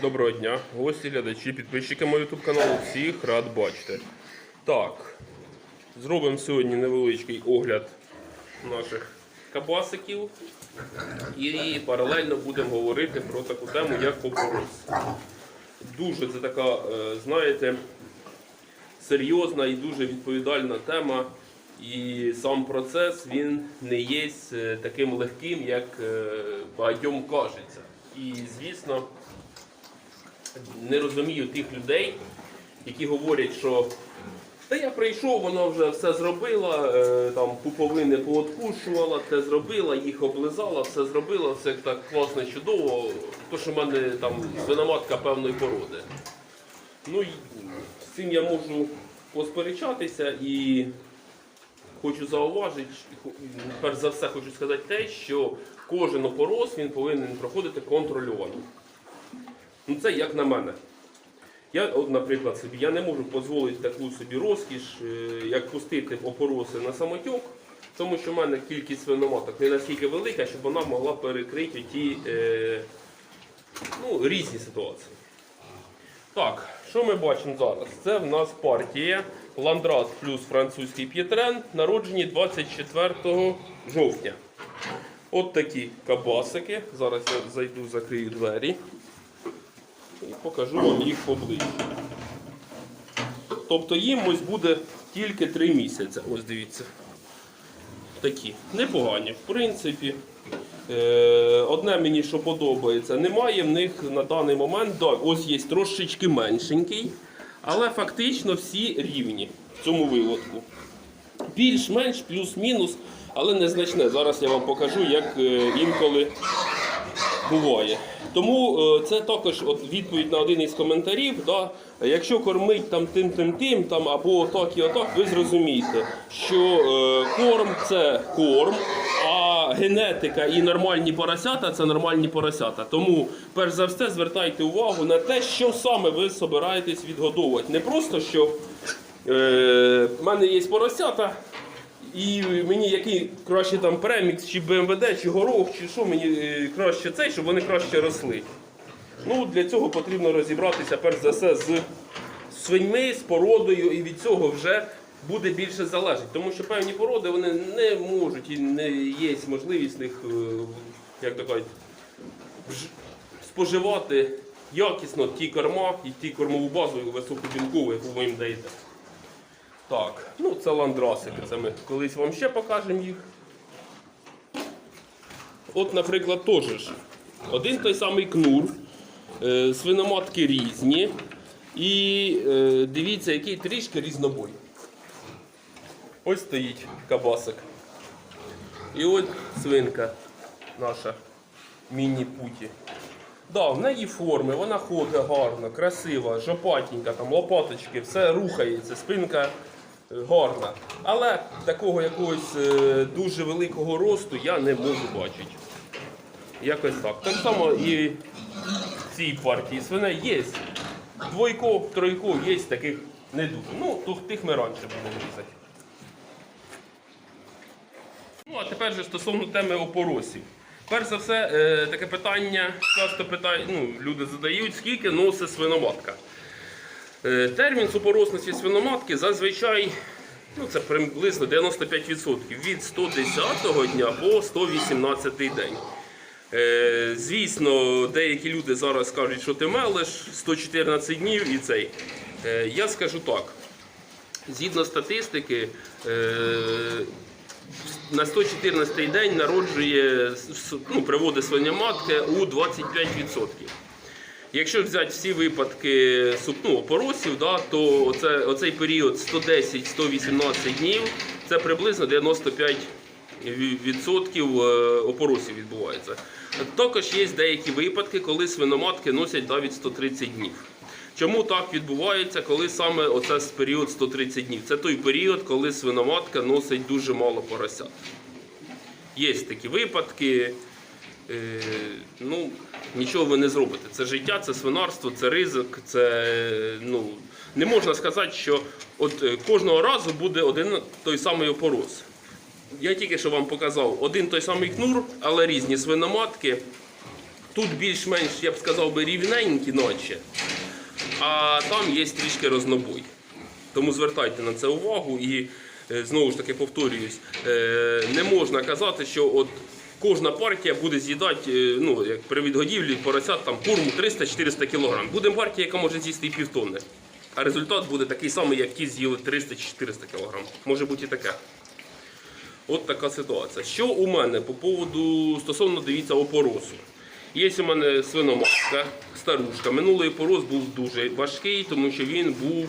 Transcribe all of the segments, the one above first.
Доброго дня, гості, глядачі, підписчики мого YouTube каналу. Всіх рад бачити. Так, зробимо сьогодні невеличкий огляд наших кабасиків і паралельно будемо говорити про таку тему, як попорос. Дуже це така, е, знаєте, серйозна і дуже відповідальна тема. І сам процес він не є е, таким легким, як е, багатьом кажеться. І звісно, не розумію тих людей, які говорять, що та я прийшов, вона вже все зробила, е, там пуповини пооткушувала, те зробила, їх облизала, все зробила, все так класно, чудово. То, що в мене там свиноматка певної породи. Ну, з цим я можу посперечатися і хочу зауважити, перш за все хочу сказати те, що кожен опорос він повинен проходити контрольовано. Ну це як на мене. Я, от, наприклад, собі я не можу дозволити таку собі розкіш, е, як пустити опороси на самотьок, тому що в мене кількість свиноматок не настільки велика, щоб вона могла перекрити ті е, ну, різні ситуації. Так, що ми бачимо зараз? Це в нас партія Ландрас плюс французький п'єтрен, народжені 24 жовтня. От такі кабасики. Зараз я зайду, закрию двері покажу вам їх поближче. Тобто їм ось буде тільки 3 місяці. Ось дивіться. Такі. Непогані, в принципі. Е, одне мені що подобається, немає в них на даний момент, да, ось є трошечки меншенький, але фактично всі рівні в цьому виводку. Більш-менш, плюс-мінус, але незначне. Зараз я вам покажу, як е, інколи буває. Тому е, це також от відповідь на один із коментарів. Да? Якщо кормить там тим, тим, тим, там або отак і отак, ви зрозумієте, що е, корм це корм, а генетика і нормальні поросята це нормальні поросята. Тому, перш за все, звертайте увагу на те, що саме ви собираєтесь відгодовувати. Не просто що е, в мене є поросята. І мені який краще там премікс, чи БМВД, чи горох, чи що мені е, краще цей, щоб вони краще росли. Ну, для цього потрібно розібратися перш за все з свиньми, з породою, і від цього вже буде більше залежати. Тому що певні породи вони не можуть і не є можливість них, е, як то споживати якісно ті корма і ті кормову базу високобінкову, яку ви їм даєте. Так, ну це ландрасики. Це ми колись вам ще покажемо їх. От, наприклад, теж ж. Один той самий кнур, е, свиноматки різні. І е, дивіться, який трішки різнобой. Ось стоїть кабасик. І от свинка наша міні-путі. Да, в неї форми, вона ходить гарно, красива, жопатенька, там лопаточки, все рухається, спинка гарна. Але такого якогось е, дуже великого росту я не можу бачити. Якось так. Так само і в цій партії свиней є. Двойко, тройко є таких не дуже. Ну, тих ми раніше будемо різати. Ну, а тепер же стосовно теми опоросів. Перш за все, е, таке питання, часто питають, ну, люди задають, скільки носить свиноматка. Е, термін супоросності свиноматки зазвичай ну, це приблизно 95% від 110-го дня по 118 день. Е, звісно, деякі люди зараз кажуть, що ти мелиш 114 днів і цей. Е, я скажу так. Згідно статистики, на 114 день народжує, ну, приводить свиноматки у 25%. Якщо взяти всі випадки ну, опоросів, да, то оце, оцей період 110-118 днів це приблизно 95% відсотків е, опоросів відбувається. Також є деякі випадки, коли свиноматки носять навіть 130 днів. Чому так відбувається, коли саме оце період 130 днів? Це той період, коли свиноматка носить дуже мало поросят. Є такі випадки. Е, ну, нічого ви не зробите. Це життя, це свинарство, це ризик, це ну, не можна сказати, що от е, кожного разу буде один той самий опорос. Я тільки що вам показав один той самий кнур, але різні свиноматки. Тут більш-менш, я б сказав би, рівненькі ночі, а там є трішки рознобой. Тому звертайте на це увагу і е, знову ж таки повторююсь, не можна казати, що от кожна партія буде з'їдати, е, ну при відгодівлі поросят там корму 300-400 кг. Буде партія, яка може з'їсти і півтонни. А результат буде такий самий, як ті з'їли 300-400 кг. Може бути і таке. От така ситуація. Що у мене по поводу стосовно дивіться опоросу? Є у мене свиноматка, старушка. Минулий опорос був дуже важкий, тому що він був.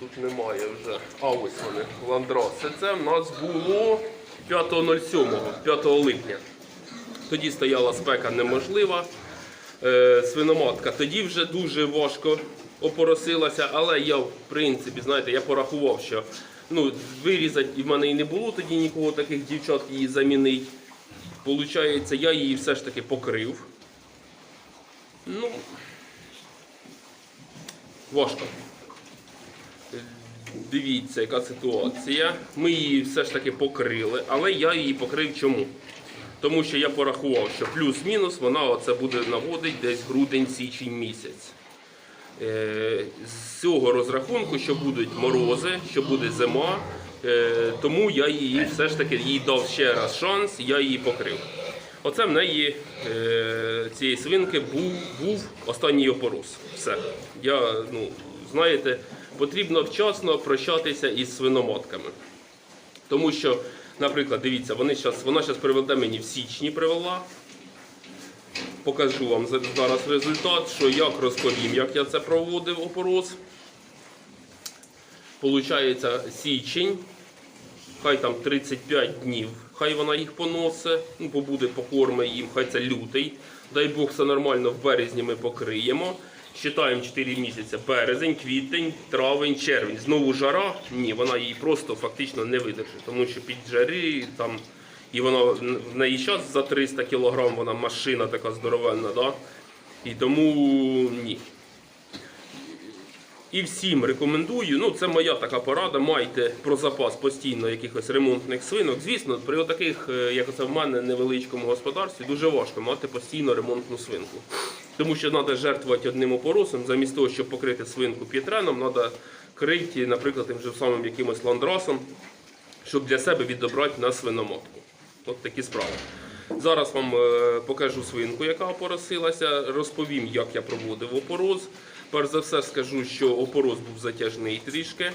Тут немає вже. А ось вони, ландраси. Це в нас було 5.07, 5 липня. Тоді стояла спека неможлива. Е, свиноматка тоді вже дуже важко опоросилася, але я, в принципі, знаєте, я порахував, що ну, вирізати в мене і не було тоді нікого таких дівчат її замінить. Получається, я її все ж таки покрив. Ну, важко. Дивіться, яка ситуація. Ми її все ж таки покрили, але я її покрив чому? Тому що я порахував, що плюс-мінус вона оце буде наводить десь грудень-січень місяць. Е, З цього розрахунку, що будуть морози, що буде зима, е, тому я її все ж таки їй дав ще раз шанс, я її покрив. Оце в неї е, цієї свинки був, був останній опорос. Все. Я, ну, знаєте, потрібно вчасно прощатися із свиноматками. Тому що, наприклад, дивіться, вони щас, вона зараз приведе мені в січні привела. Покажу вам зараз результат, що як розповім, як я це проводив опорос. Получається січень, хай там 35 днів, хай вона їх поносить, ну, побуде покорми їм, хай це лютий. Дай Бог, все нормально, в березні ми покриємо. Считаємо 4 місяці. Березень, квітень, травень, червень. Знову жара. Ні, вона її просто фактично не видержить, тому що під жари там. І вона в неї час за 300 кг, вона машина така здоровенна, да? І тому ні. І всім рекомендую, ну це моя така порада, майте про запас постійно якихось ремонтних свинок. Звісно, при таких, як це в мене, невеличкому господарстві, дуже важко мати постійно ремонтну свинку. Тому що треба жертвувати одним опоросом, замість того, щоб покрити свинку п'єтреном, треба крити, наприклад, тим же самим якимось ландрасом, щоб для себе відобрати на свиноматку. От такі справи. Зараз вам е, покажу свинку, яка опоросилася, розповім, як я проводив опороз. Перш за все скажу, що опороз був затяжний трішки.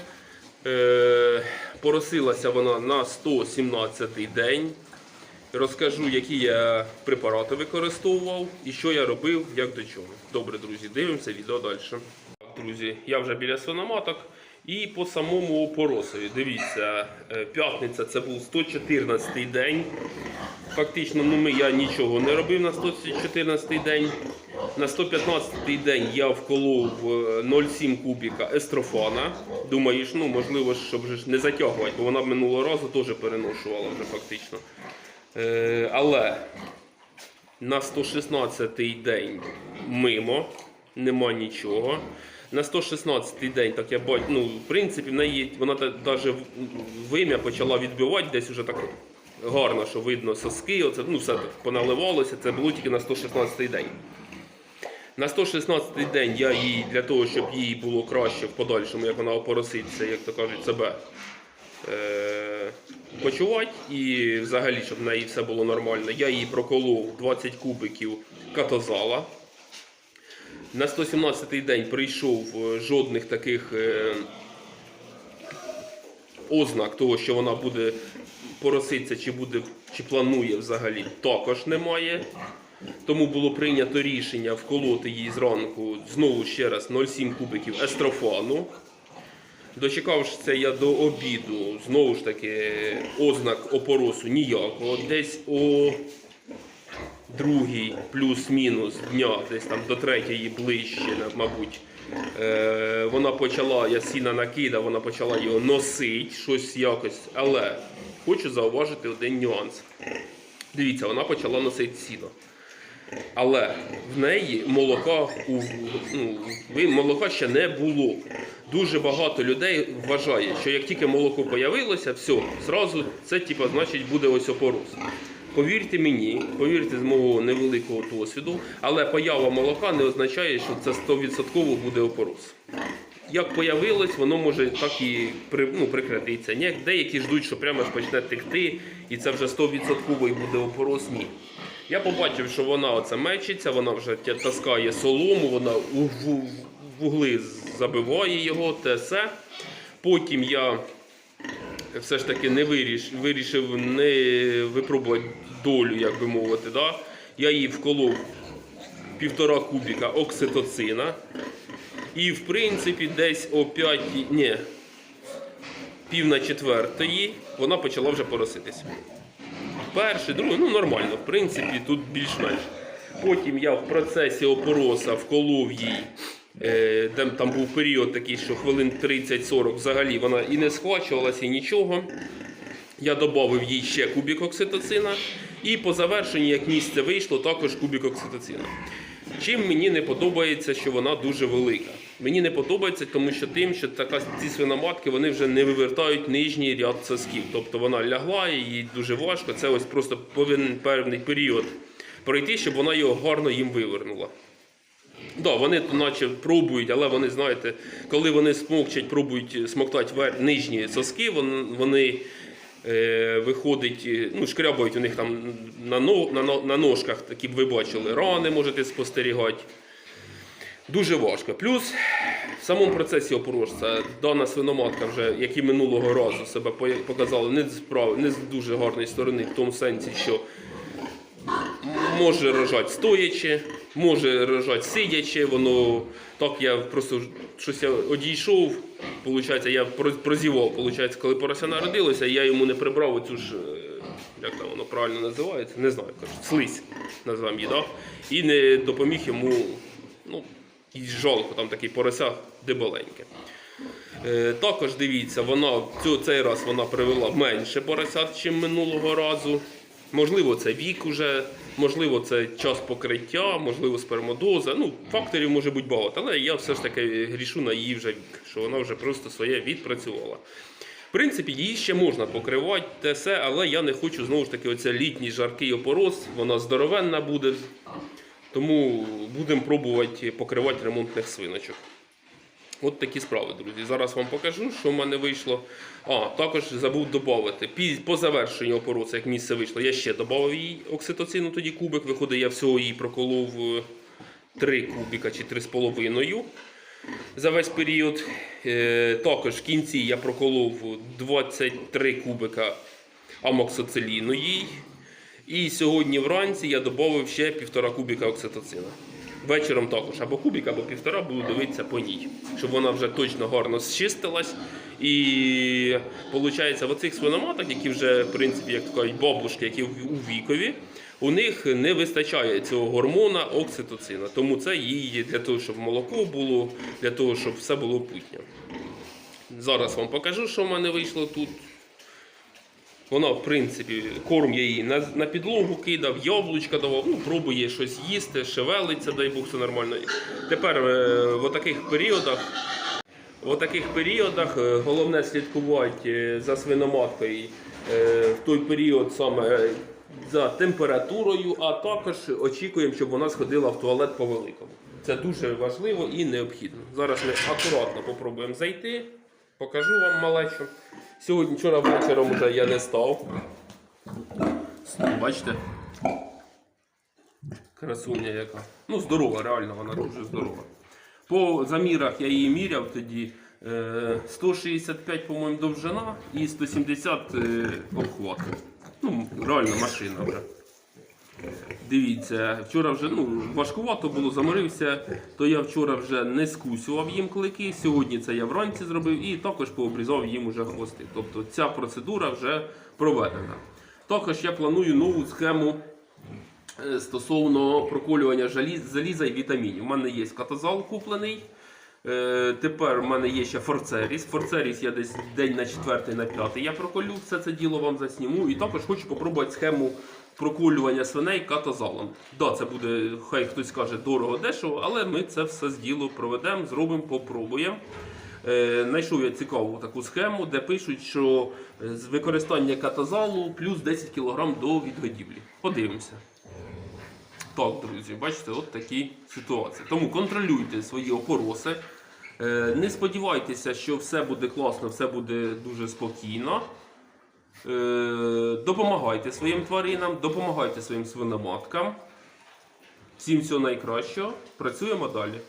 Е, поросилася вона на 117 день. Розкажу, які я препарати використовував і що я робив, як до чого. Добре, друзі, дивимося відео далі. Так, Друзі, я вже біля свиноматок. І по самому опоросові. Дивіться, е, п'ятниця це був 114 день. Фактично, ну ми я нічого не робив на 114 день. На 115-й день я вколов е, 0,7 кубіка естрофана. Думаєш, ну можливо, щоб не затягувати, бо вона минулого разу теж переношувала вже фактично. Е, але на 116-й день мимо, нема нічого. На 116-й день, так я бачу, ну, в принципі, в неї вона навіть вим'я почала відбивати десь уже так гарно, що видно соски, оце, ну, все так поналивалося, це було тільки на 116-й день. На 116-й день я їй для того, щоб їй було краще в подальшому, як вона опороситься, як то кажуть, себе почувати і взагалі, щоб в неї все було нормально, я їй проколов 20 кубиків катозала. На 117-й день прийшов е, жодних таких е, ознак того, що вона буде пороситися, чи буде, чи планує взагалі, також немає. Тому було прийнято рішення вколоти їй зранку знову ще раз 0,7 кубиків естрофану. Дочекавшися я до обіду, знову ж таки, ознак опоросу ніякого. Десь о другій плюс-мінус дня, десь там до третьої ближче, мабуть. Е, вона почала, я сіна накидав, вона почала його носити, щось якось. Але хочу зауважити один нюанс. Дивіться, вона почала носити сіно. Але в неї молока ну, молока ще не було. Дуже багато людей вважає, що як тільки молоко появилося, все, зразу це типа, значить буде ось опорос. Повірте мені, повірте з мого невеликого досвіду, але поява молока не означає, що це 100% буде опорос. Як появилось, воно може так і ну, прекратитися. Ні, деякі ждуть, що прямо ж почне текти, і це вже 100% буде опорос. Ні. Я побачив, що вона оце мечиться, вона вже таскає солому, вона в- в угли забиває його, те все. Потім я все ж таки не виріш, вирішив не випробувати долю, як би мовити. Да? Я її вколов півтора кубіка окситоцина. І в принципі десь о 5, ні, пів на четвертої вона почала вже пороситись. Перший, другий, ну нормально, в принципі, тут більш-менш. Потім я в процесі опороса вколов їй, де там був період такий, що хвилин 30-40 взагалі вона і не схвачувалася, і нічого. Я додав їй ще кубік окситоцина. І по завершенні, як місце вийшло, також кубік окситоцина. Чим мені не подобається, що вона дуже велика. Мені не подобається, тому що тим, що така, ці свиноматки вони вже не вивертають нижній ряд сосків. Тобто вона лягла, їй дуже важко. Це ось просто повинен певний період пройти, щоб вона його гарно їм вивернула. Да, вони наче пробують, але вони, знаєте, коли вони смокчать, пробують смоктати вер... нижні соски, вони, е, виходить, е, ну, шкрябають у них там на, но... на, на ножках, такі б ви бачили, рани можете спостерігати. Дуже важко. Плюс в самому процесі опорожця дана свиноматка вже, як і минулого разу, себе показала не з, прав... не з дуже гарної сторони, в тому сенсі, що може рожати стоячи, може рожати сидячи. Воно так я просто щось я одійшов. Получається, я прозівав. Получається, коли порося народилося, я йому не прибрав оцю ж. е, Як там воно правильно називається? Не знаю, кажуть, слизь називаємо її, да? і не допоміг йому. Ну, і жалко, там такий порося дебаленьке. Е, також дивіться, вона цю, цей раз вона привела менше поросят, ніж минулого разу. Можливо, це вік уже, можливо, це час покриття, можливо, спермодоза. Ну, факторів може бути багато, але я все ж таки грішу на її вже вік, що вона вже просто своє відпрацювала. В принципі, її ще можна покривати, те все, але я не хочу знову ж таки оце літній жаркий опорос, вона здоровенна буде. Тому будемо пробувати покривати ремонтних свиночок. От такі справи, друзі. Зараз вам покажу, що в мене вийшло. А, також забув додати. По завершенню опоросу, як місце вийшло, я ще додав їй окситоцину, тоді кубик. Виходить, я всього її проколов 3 кубіка чи 3,5 за весь період. Е, також в кінці я проколов 23 кубика амоксоциліну їй. І сьогодні вранці я додав ще півтора кубіка окситоцина. Вечором також або кубік, або півтора буду дивитися по ній, щоб вона вже точно гарно зчистилась. І виходить, в оцих свиноматок, які вже, в принципі, як кажуть, бабушки, які у вікові, у них не вистачає цього гормона окситоцина. Тому це їй для того, щоб молоко було, для того, щоб все було путнє. Зараз вам покажу, що в мене вийшло тут. Вона, в принципі, корм я її на, на підлогу кидав, яблучка давав, ну, пробує щось їсти, шевелиться, дай Бог, все нормально. Тепер е, в таких періодах, в таких періодах е, головне слідкувати е, за свиноматкою в той період саме за температурою, а також очікуємо, щоб вона сходила в туалет по великому. Це дуже важливо і необхідно. Зараз ми акуратно попробуємо зайти. Покажу вам малечу. Сьогодні вчора вечором вже я не став. Бачите? Красуня яка. Ну, здорова, реально, вона дуже здорова. По замірах я її міряв тоді. е, 165, по-моєму, довжина і 170 е, обхват. Ну, реально машина вже. Дивіться, вчора вже ну, важкувато було, заморився, то я вчора вже не скусював їм клики. Сьогодні це я вранці зробив і також пообрізав їм уже хвости. Тобто ця процедура вже проведена. Також я планую нову схему е, стосовно проколювання заліза і вітамінів. У мене є катазал куплений. Е, тепер в мене є ще форцеріс. Форцеріс я десь день на четвертий, на п'ятий. Я проколю все це діло вам засніму. І також хочу попробувати схему проколювання свиней катазалом. Да, це буде, хай хтось каже, дорого дешево, але ми це все з діло проведемо, зробимо, попробуємо. Е, Знайшов я цікаву таку схему, де пишуть, що е, з використання катазалу плюс 10 кг до відгодівлі. Подивимося. Так, друзі, бачите, от такі ситуації. Тому контролюйте свої опороси. Е, Не сподівайтеся, що все буде класно, все буде дуже спокійно. Е, Допомагайте своїм тваринам, допомагайте своїм свиноматкам. Всім всього найкращого. Працюємо далі.